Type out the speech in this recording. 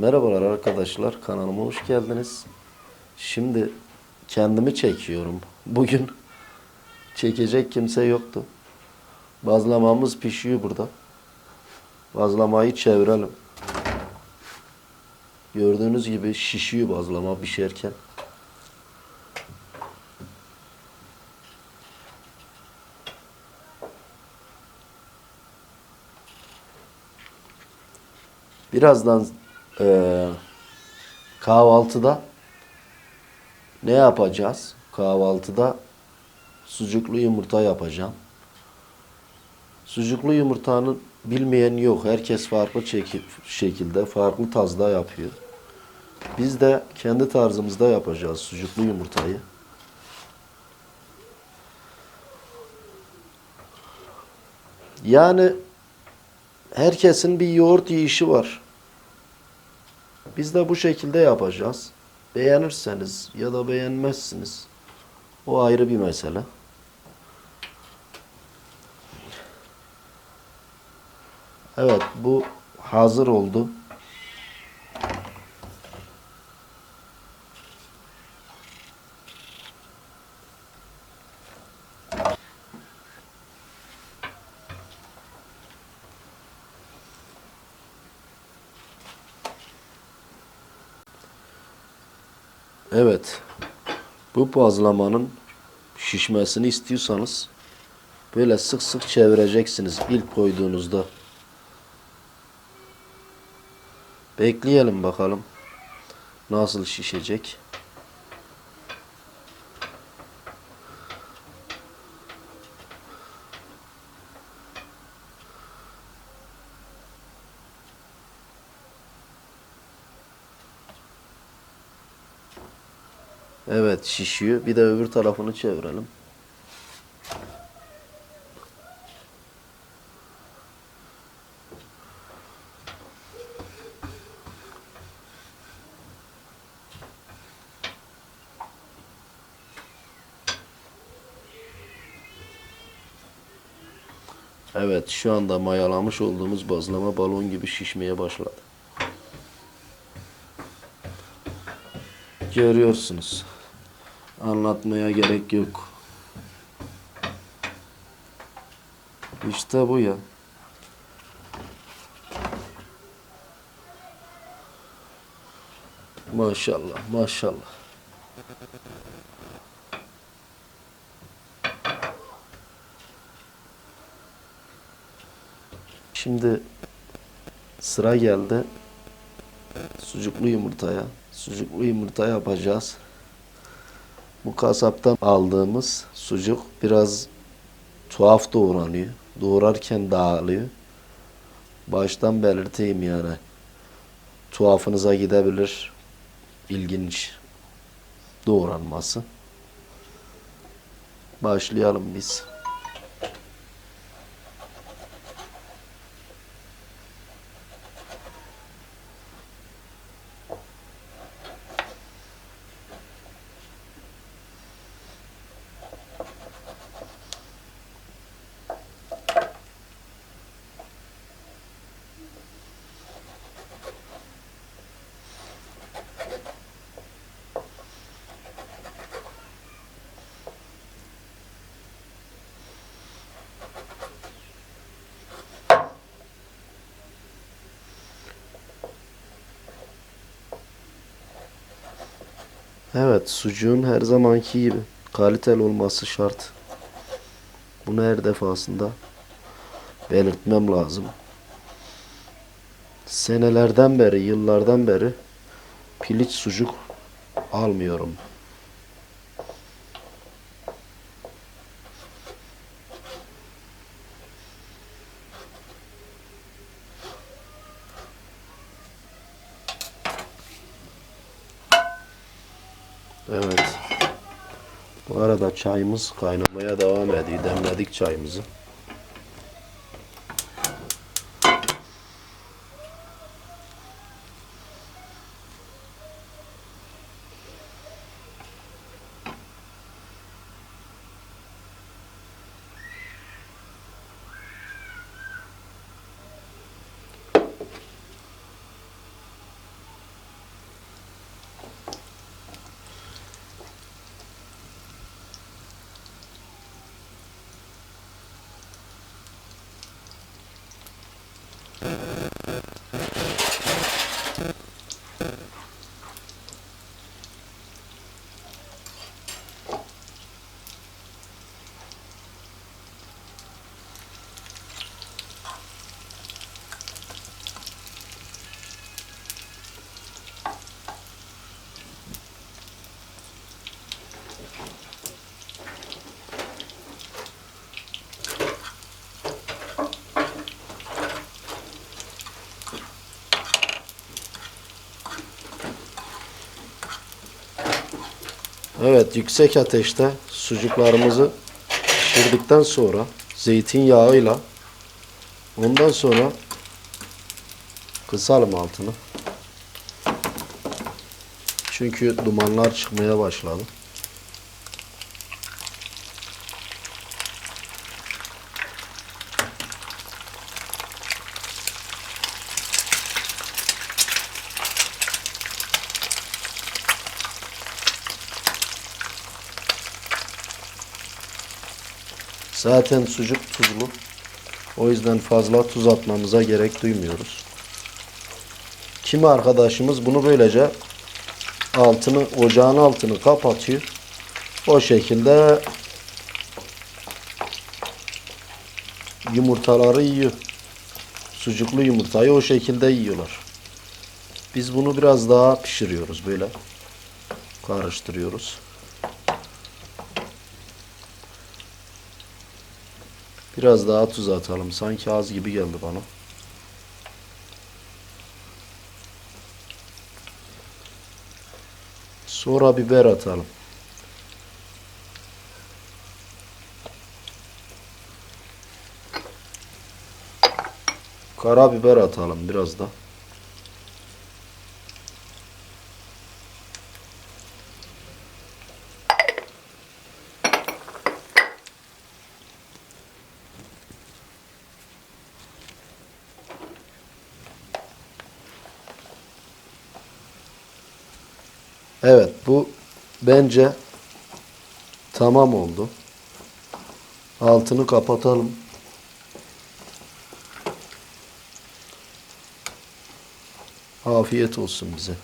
Merhabalar arkadaşlar kanalıma hoş geldiniz. Şimdi kendimi çekiyorum. Bugün çekecek kimse yoktu. Bazlamamız pişiyor burada. Bazlamayı çevirelim. Gördüğünüz gibi şişiyor bazlama pişerken. Birazdan eee, kahvaltıda ne yapacağız? Kahvaltıda sucuklu yumurta yapacağım. Sucuklu yumurtanın bilmeyen yok. Herkes farklı çeki- şekilde, farklı tazda yapıyor. Biz de kendi tarzımızda yapacağız sucuklu yumurtayı. Yani herkesin bir yoğurt yiyişi var. Biz de bu şekilde yapacağız. Beğenirseniz ya da beğenmezsiniz. O ayrı bir mesele. Evet bu hazır oldu. Evet. Bu bazlamanın şişmesini istiyorsanız böyle sık sık çevireceksiniz ilk koyduğunuzda. Bekleyelim bakalım nasıl şişecek. Evet şişiyor. Bir de öbür tarafını çevirelim. Evet şu anda mayalamış olduğumuz bazlama balon gibi şişmeye başladı. Görüyorsunuz. Anlatmaya gerek yok. İşte bu ya. Maşallah, maşallah. Şimdi sıra geldi sucuklu yumurtaya. Sucuklu yumurta yapacağız. Bu kasaptan aldığımız sucuk biraz tuhaf doğranıyor. Doğrarken dağılıyor. Baştan belirteyim yani. Tuhafınıza gidebilir. İlginç doğranması. Başlayalım biz. Evet, sucuğun her zamanki gibi kaliteli olması şart. Bunu her defasında belirtmem lazım. Senelerden beri, yıllardan beri piliç sucuk almıyorum. Evet. Bu arada çayımız kaynamaya devam ediyor. Demledik çayımızı. Evet yüksek ateşte sucuklarımızı pişirdikten sonra zeytinyağıyla ondan sonra kısalım altını. Çünkü dumanlar çıkmaya başladı. Zaten sucuk tuzlu. O yüzden fazla tuz atmamıza gerek duymuyoruz. Kimi arkadaşımız bunu böylece altını ocağın altını kapatıyor. O şekilde yumurtaları yiyor. Sucuklu yumurtayı o şekilde yiyorlar. Biz bunu biraz daha pişiriyoruz böyle. Karıştırıyoruz. Biraz daha tuz atalım. Sanki az gibi geldi bana. Sonra biber atalım. Karabiber atalım biraz da. Evet bu bence tamam oldu. Altını kapatalım. Afiyet olsun bize.